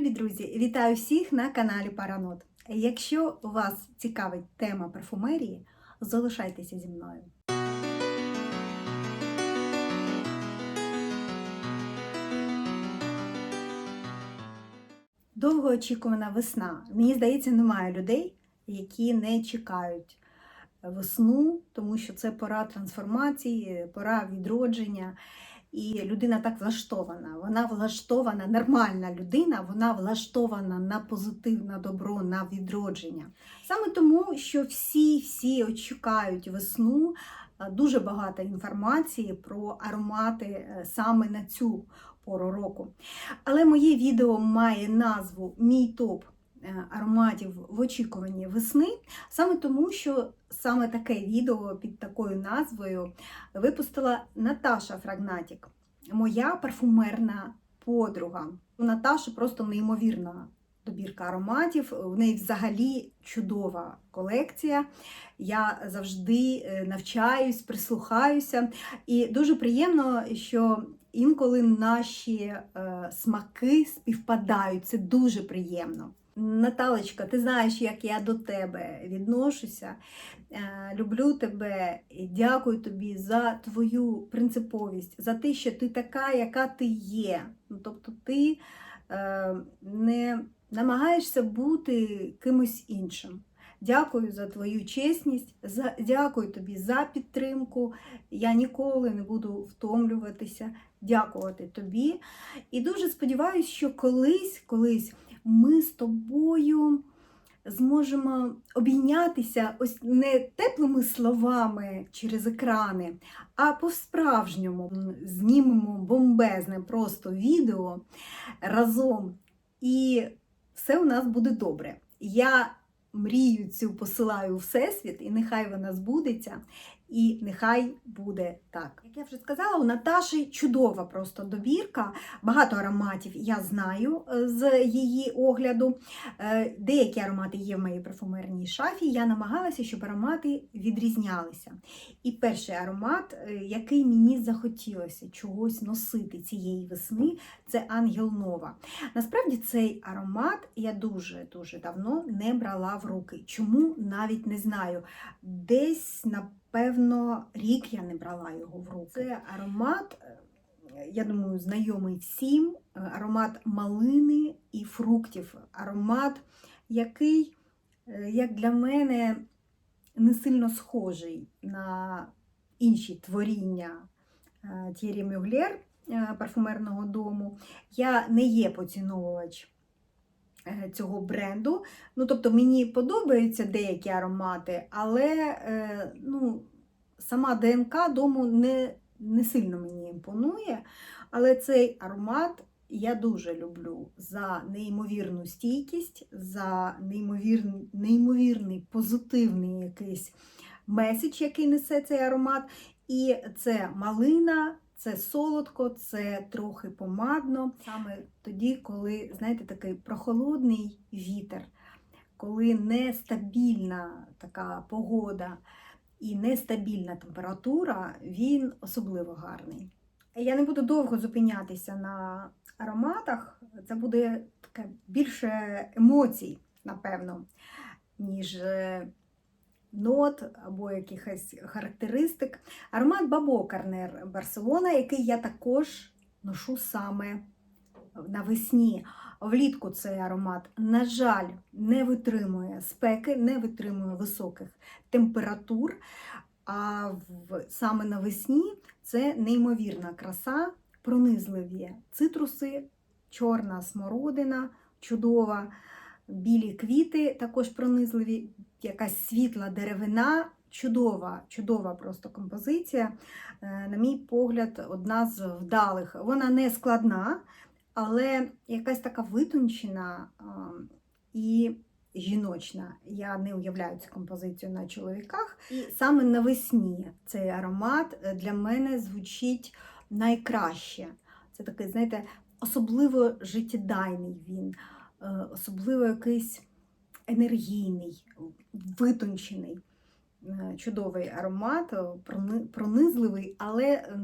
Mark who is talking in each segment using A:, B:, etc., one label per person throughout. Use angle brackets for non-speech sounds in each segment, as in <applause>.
A: Любі друзі, вітаю всіх на каналі Паранот. Якщо вас цікавить тема парфумерії, залишайтеся зі мною. Довгоочікувана весна. Мені здається, немає людей, які не чекають весну, тому що це пора трансформації, пора відродження. І людина так влаштована. Вона влаштована, нормальна людина, вона влаштована на позитив, на добро, на відродження. Саме тому, що всі-всі чекають весну, е, дуже багато інформації про аромати е, саме на цю пору року. Але моє відео має назву Мій топ ароматів в очікуванні весни, саме тому, що саме таке відео під такою назвою випустила Наташа Фрагнатік, моя парфумерна подруга. У Наташі просто неймовірна добірка ароматів. У неї взагалі чудова колекція. Я завжди е, навчаюсь, прислухаюся. І дуже приємно, що інколи наші е, смаки співпадають. Це дуже приємно. Наталочка, ти знаєш, як я до тебе відношуся. Е, Люблю тебе дякую тобі за твою принциповість, за те, що ти така, яка ти є. Ну, Тобто ти е, не намагаєшся бути кимось іншим. Дякую за твою чесність, за, дякую тобі за підтримку. Я ніколи не буду втомлюватися, дякувати тобі. І дуже сподіваюся, що колись, колись ми з тобою зможемо обійнятися ось не теплими словами через екрани, а по-справжньому знімемо бомбезне просто відео разом. І все у нас буде добре. Я мрію цю посилаю у Всесвіт, і нехай вона збудеться, і нехай буде так. Як я вже сказала, у Наташі чудова просто добірка. Багато ароматів я знаю е, з її огляду. Е, Деякі аромати є в моїй парфумерній шафі. Я намагалася, щоб аромати відрізнялися. І перший аромат, е, який мені захотілося чогось носити цієї весни, це Ангел Нова. Насправді цей аромат я дуже-дуже давно не брала в руки. Чому навіть не знаю. Десь, напевно, рік я не брала його в руки. Це аромат, е, я думаю, знайомий всім. е, Аромат малини і фруктів. Аромат, який, е, як для мене, не сильно схожий на інші творіння Т'єрі Мюглєр парфумерного дому. Я не є поціновувач цього бренду. Ну, тобто мені подобаються деякі аромати, але е, ну, сама ДНК дому не, не сильно мені імпонує. Але цей аромат я дуже люблю за неймовірну стійкість, за неймовірний, неймовірний позитивний якийсь меседж, який несе цей аромат. І це малина, це солодко, це трохи помадно. Саме тоді, коли, знаєте, такий прохолодний вітер, коли нестабільна така погода і нестабільна температура, він особливо гарний. Я не буду довго зупинятися на ароматах, це буде таке більше емоцій, напевно, ніж е, нот або якихось характеристик. Аромат Бабо Карнер Барселона, який я також ношу саме навесні. Влітку цей аромат, на жаль, не витримує спеки, не витримує високих температур. А в, саме навесні це неймовірна краса, пронизливі цитруси, чорна смородина, чудова, білі квіти, також пронизливі, якась світла деревина. Чудова, чудова просто композиція. Е, На мій погляд, одна з вдалих. Вона не складна, але якась така витончена і жіночна. Я не уявляю цю композицію на чоловіках. І саме навесні цей аромат е, для мене звучить найкраще. Це такий, знаєте, особливо життєдайний він, особливо якийсь енергійний, витончений. е, чудовий аромат, е, пронизливий, але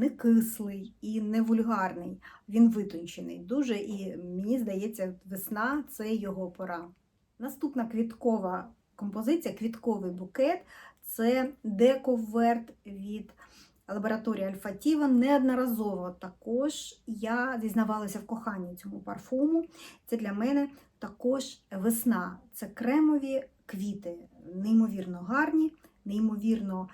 A: не кислий і не вульгарний. Він витончений дуже, і мені здається, весна це його пора. Наступна квіткова композиція, квітковий букет це дековерт від лабораторії Альфатіва. Неодноразово також я зізнавалася в коханні цьому парфуму. Це для мене також весна. Це кремові квіти, неймовірно гарні, неймовірно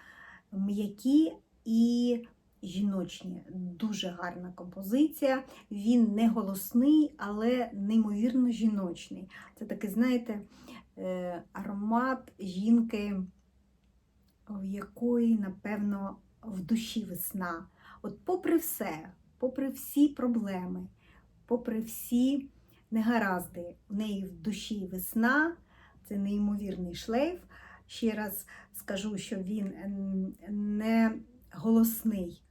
A: м'які і жіночні. Дуже гарна композиція. Він не голосний, але неймовірно жіночний. Це такий, знаєте, е, аромат жінки, в якої, напевно, в душі весна. От попри все, попри всі проблеми, попри всі негаразди, у неї в душі весна, це неймовірний шлейф. Ще раз скажу, що він не голосний,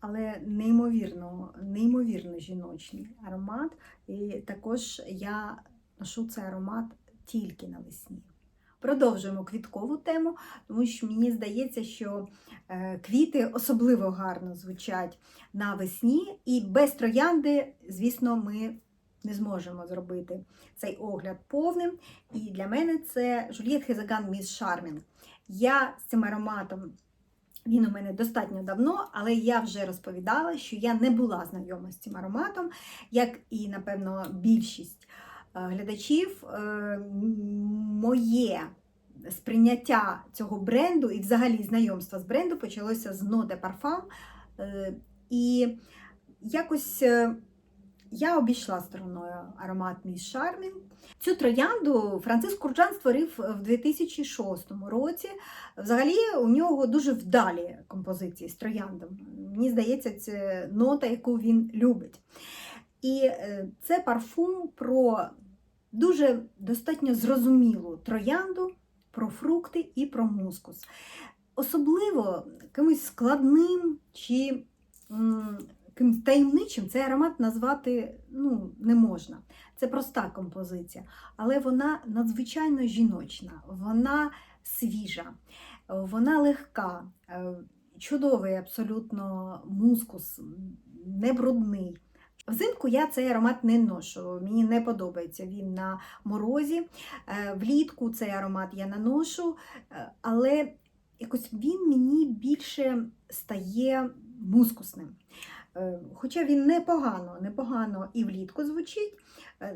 A: але неймовірно, неймовірно жіночний аромат. І також я ношу цей аромат тільки навесні. Продовжуємо квіткову тему, тому що мені здається, що е, квіти особливо гарно звучать навесні, і без троянди, звісно, ми не зможемо зробити цей огляд повним. І для мене це Жульєт Хезаган Міс Шармінг. Я з цим ароматом, він у мене достатньо давно, але я вже розповідала, що я не була знайома з цим ароматом, як і, напевно, більшість глядачів. Е, Моє сприйняття цього бренду і взагалі знайомство з бренду почалося з No de Parfum. Е, І якось е, я обійшла стороною аромат Міс Шармін. Цю троянду Франциск Курджан створив в 2006 році. Взагалі у нього дуже вдалі композиції з трояндом. Мені здається, це нота, яку він любить. І е, це парфум про дуже достатньо зрозумілу троянду, про фрукти і про мускус. Особливо якимось складним чи м, якимось таємничим цей аромат назвати ну, не можна. Це проста композиція, але вона надзвичайно жіночна, вона свіжа, вона легка, е, чудовий абсолютно мускус, не брудний. Взимку я цей аромат не ношу, мені не подобається він на морозі. Е, Влітку цей аромат я наношу, е, але якось він мені більше стає мускусним. Е, Хоча він непогано, непогано і влітку звучить,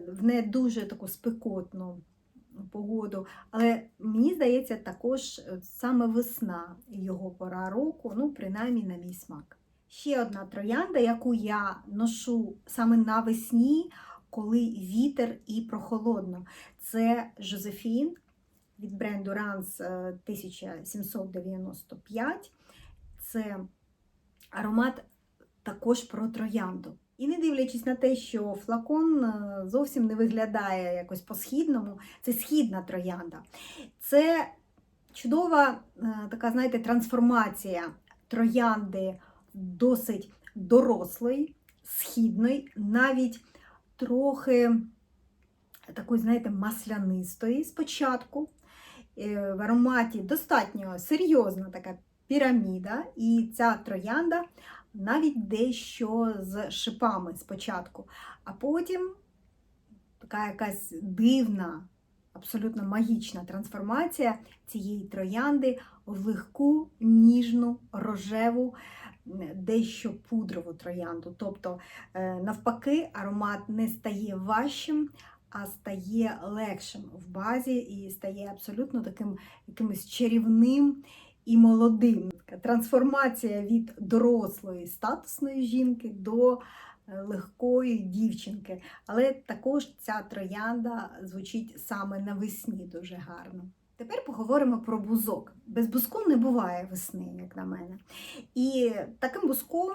A: в не дуже таку спекотну погоду, але мені здається, також саме весна його пора року, ну, принаймні на мій смак. Ще одна троянда, яку я ношу саме навесні, коли вітер і прохолодно. Це Жозефін від бренду Rans е, 1795. Це аромат також про троянду. І не дивлячись на те, що флакон е, зовсім не виглядає якось по-східному, це східна троянда. Це чудова е, така, знаєте, трансформація троянди досить дорослої, східної, навіть трохи такої, знаєте, маслянистої спочатку. Е, В ароматі достатньо серйозна така піраміда, і ця троянда навіть дещо з шипами спочатку, а потім така якась дивна, абсолютно магічна трансформація цієї троянди в легку, ніжну, рожеву, дещо пудрову троянду. Тобто, е, навпаки, аромат не стає важчим, а стає легшим в базі і стає абсолютно таким якимось чарівним і молодим. Трансформація від дорослої статусної жінки до е, легкої дівчинки. Але також ця троянда звучить саме навесні дуже гарно. Тепер поговоримо про бузок. Без бузку не буває весни, як на мене. І таким бузком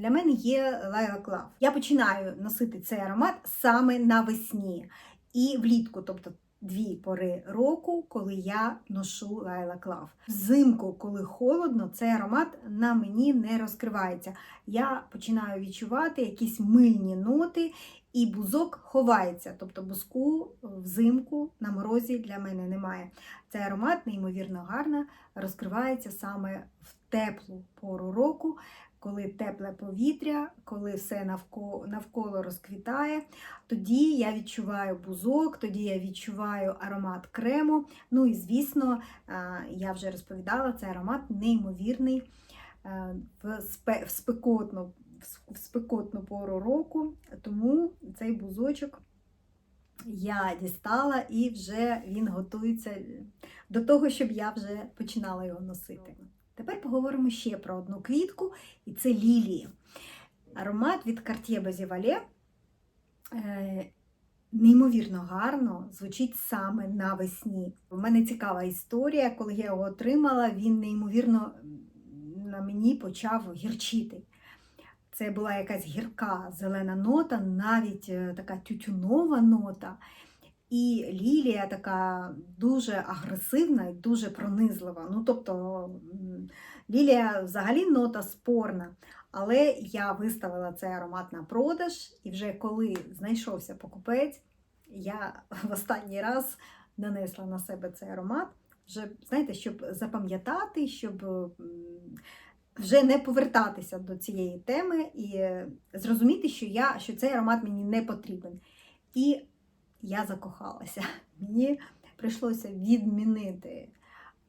A: для мене є Lilac Love. Я починаю носити цей аромат саме навесні і влітку. Тобто дві пори року, коли я ношу Лайла Клав. Взимку, коли холодно, цей аромат на мені не розкривається. Я починаю відчувати якісь мильні ноти, і бузок ховається. Тобто бузку взимку на морозі для мене немає. Цей аромат неймовірно гарно розкривається саме в теплу пору року, коли тепле повітря, коли все навколо, навколо розквітає. Тоді я відчуваю бузок, тоді я відчуваю аромат крему. Ну і, звісно, е, я вже розповідала, цей аромат неймовірний е, в спекотну, в спекотну пору року, тому цей бузочок я дістала і вже він готується до того, щоб я вже починала його носити. Тепер поговоримо ще про одну квітку, і це лілії. Аромат від Cartier Basivale е, неймовірно гарно звучить саме навесні. У мене цікава історія, коли я його отримала, він неймовірно на мені почав гірчити. Це була якась гірка зелена нота, навіть е, така тютюнова нота. І лілія така дуже агресивна і дуже пронизлива. Ну, тобто лілія взагалі нота спорна. Але я виставила цей аромат на продаж, і вже коли знайшовся покупець, я <laughs> в останній раз нанесла на себе цей аромат, вже, знаєте, щоб запам'ятати, щоб вже не повертатися до цієї теми і е, зрозуміти, що, я, що цей аромат мені не потрібен. І я закохалася. Мені прийшлося відмінити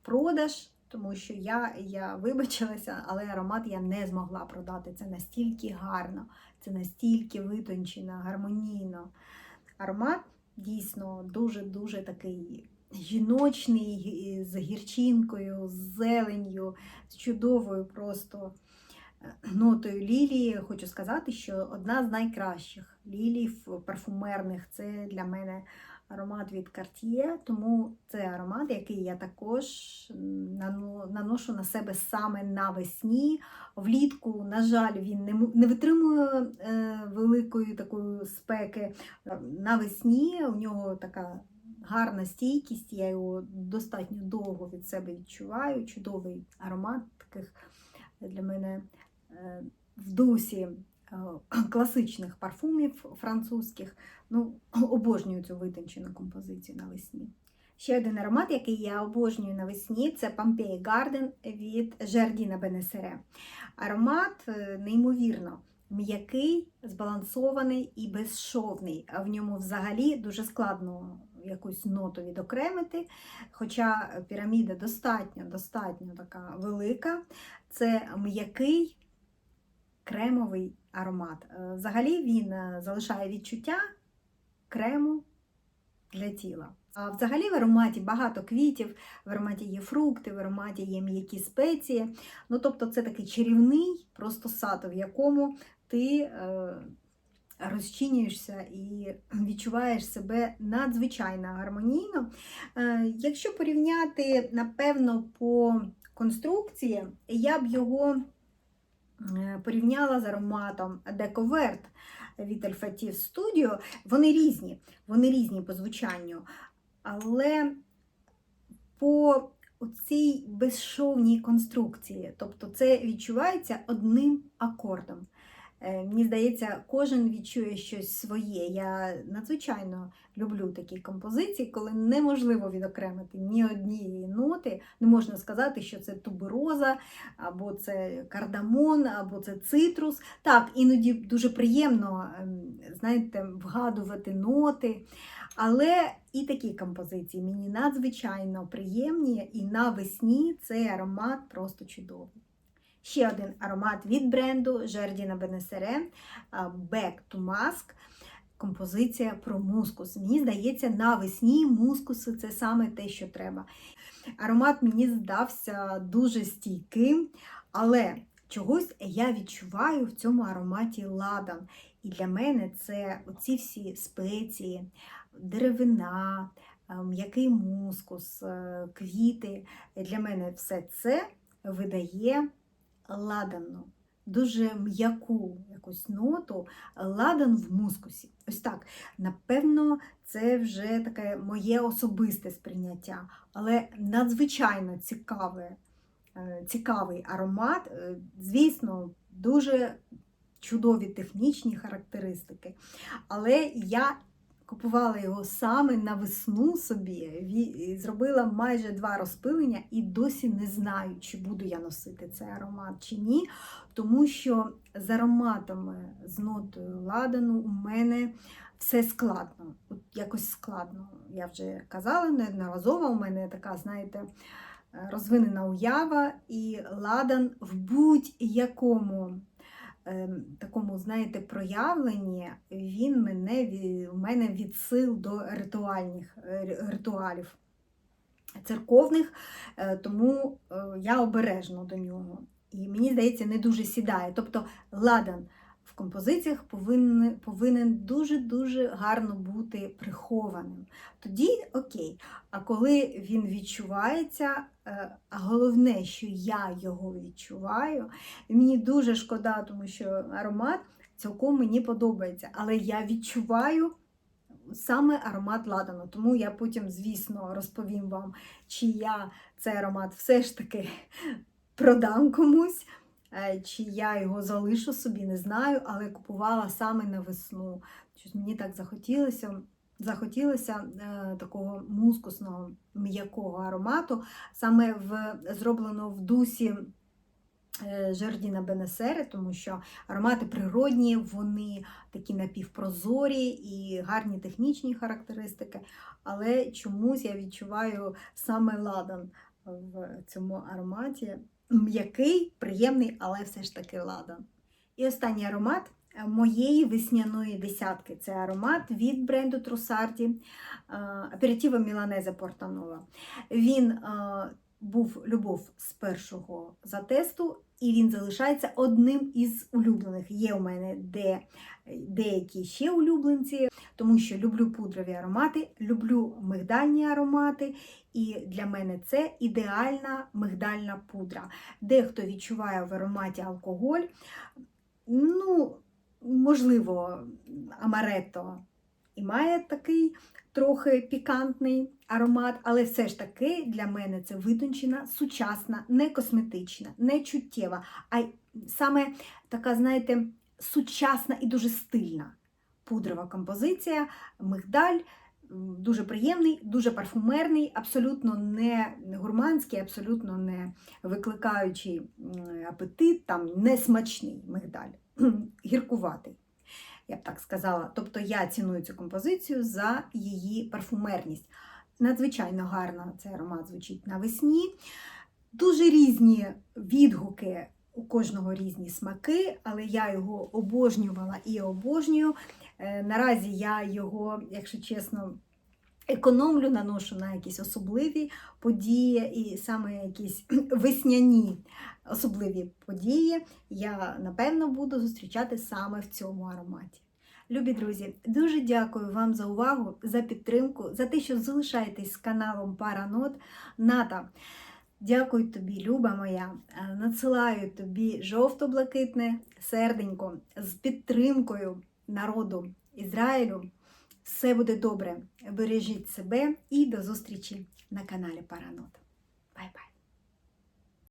A: продаж, тому що я, я вибачилася, але аромат я не змогла продати. Це настільки гарно, це настільки витончено, гармонійно. Аромат дійсно дуже-дуже такий жіночний, з гірчинкою, з зеленню, з чудовою просто е, нотою лілії. Хочу сказати, що одна з найкращих лілій парфумерних це для мене аромат від Cartier, тому це аромат, який я також наношу на себе саме навесні. Влітку, на жаль, він не, витримує е, великої такої спеки. Е, Навесні у нього така гарна стійкість, я його достатньо довго від себе відчуваю. Чудовий аромат таких для мене е, в дусі е, класичних парфумів французьких. Ну, <clears throat> обожнюю цю витончену композицію навесні. Ще один аромат, який я обожнюю навесні, це Pompeii Garden від Jardina Benessere. Аромат е, неймовірно м'який, збалансований і безшовний. В ньому взагалі дуже складно якусь ноту відокремити. Хоча піраміда достатньо, достатньо така велика. Це м'який кремовий аромат. Е, Взагалі він е, залишає відчуття крему для тіла. А взагалі в ароматі багато квітів, в ароматі є фрукти, в ароматі є м'які спеції. Ну, тобто це такий чарівний просто сад, в якому ти е, розчинюєшся і <clears throat> відчуваєш себе надзвичайно гармонійно. Е, якщо порівняти, напевно, по конструкції, я б його е, порівняла з ароматом Дековерт від Olfactive Studio. Вони різні, вони різні по звучанню. Але по цій безшовній конструкції, тобто це відчувається одним акордом. Е, Мені здається, кожен відчує щось своє. Я надзвичайно люблю такі композиції, коли неможливо відокремити ні однієї ноти. Не можна сказати, що це тубероза, або це кардамон, або це цитрус. Так, іноді дуже приємно, ем, знаєте, вгадувати ноти. Але і такі композиції мені надзвичайно приємні, і навесні цей аромат просто чудовий. Ще один аромат від бренду Jardina Benessere а, Back to Mask. Композиція про мускус. Мені здається, навесні мускуси це саме те, що треба. Аромат мені здався дуже стійким, але чогось я відчуваю в цьому ароматі ладан. І для мене це оці всі спеції, деревина, м'який мускус, квіти. Для мене все це видає ладану, дуже м'яку, якусь ноту ладан в мускусі. Ось так. Напевно, це вже таке моє особисте сприйняття, але надзвичайно цікаве, е, цікавий аромат. Е, Звісно, дуже чудові технічні характеристики. Але я купувала його саме на весну собі, зробила майже два розпилення і досі не знаю, чи буду я носити цей аромат чи ні. Тому що з ароматами, з нотою ладану у мене все складно. От якось складно. Я вже казала неодноразово, у мене така, знаєте, розвинена уява, і ладан в будь-якому такому, знаєте, проявленні він мене у мене відсил до ритуальних е, ритуалів церковних, е, тому е, я обережно до нього. І мені здається, не дуже сідає. Тобто ладан в композиціях повинен, повинен дуже-дуже гарно бути прихованим. Тоді окей. А коли він відчувається, е, а головне, що я його відчуваю, мені дуже шкода, тому що аромат цілком мені подобається, але я відчуваю саме аромат ладану. Тому я потім, звісно, розповім вам, чи я цей аромат все ж таки продам комусь, чи я його залишу собі, не знаю, але купувала саме на весну. Щось мені так захотілося. Захотілося е, такого мускусного м'якого аромату, саме в, зроблено в дусі е, Жердіна Бенесери, тому що аромати природні, вони такі напівпрозорі і гарні технічні характеристики, але чомусь я відчуваю саме ладан в цьому ароматі. М'який, приємний, але все ж таки ладан. І останній аромат е, моєї весняної десятки. Це аромат від бренду Трусарді Аперитіва Міланеза Портанова. Він е, був любов з першого затесту, і він залишається одним із улюблених. Є у мене де, деякі ще улюбленці, тому що люблю пудрові аромати, люблю мигдальні аромати, і для мене це ідеальна мигдальна пудра. Дехто відчуває в ароматі алкоголь. Ну, можливо, амаретто і має такий трохи пікантний аромат, але все ж таки для мене це витончена, сучасна, не косметична, не чуттєва, а саме така, знаєте, сучасна і дуже стильна пудрова композиція, мигдаль. Дуже приємний, дуже парфумерний, абсолютно не гурманський, абсолютно не викликаючий апетит, там не смачний мигдаль, <clears throat> гіркуватий я б так сказала. Тобто я ціную цю композицію за її парфумерність. Надзвичайно гарно цей аромат звучить навесні. Дуже різні відгуки, у кожного різні смаки, але я його обожнювала і обожнюю. Е, Наразі я його, якщо чесно, економлю, наношу на якісь особливі події, і саме якісь <clears throat> весняні особливі події я напевно буду зустрічати саме в цьому ароматі. Любі друзі, дуже дякую вам за увагу, за підтримку, за те, що залишаєтесь з каналом Паранот. Ната, дякую тобі, люба моя. Е, Надсилаю тобі жовто-блакитне серденько з підтримкою народу Ізраїлю. Все буде добре. Бережіть себе і до зустрічі на каналі Паранот. Бай-бай!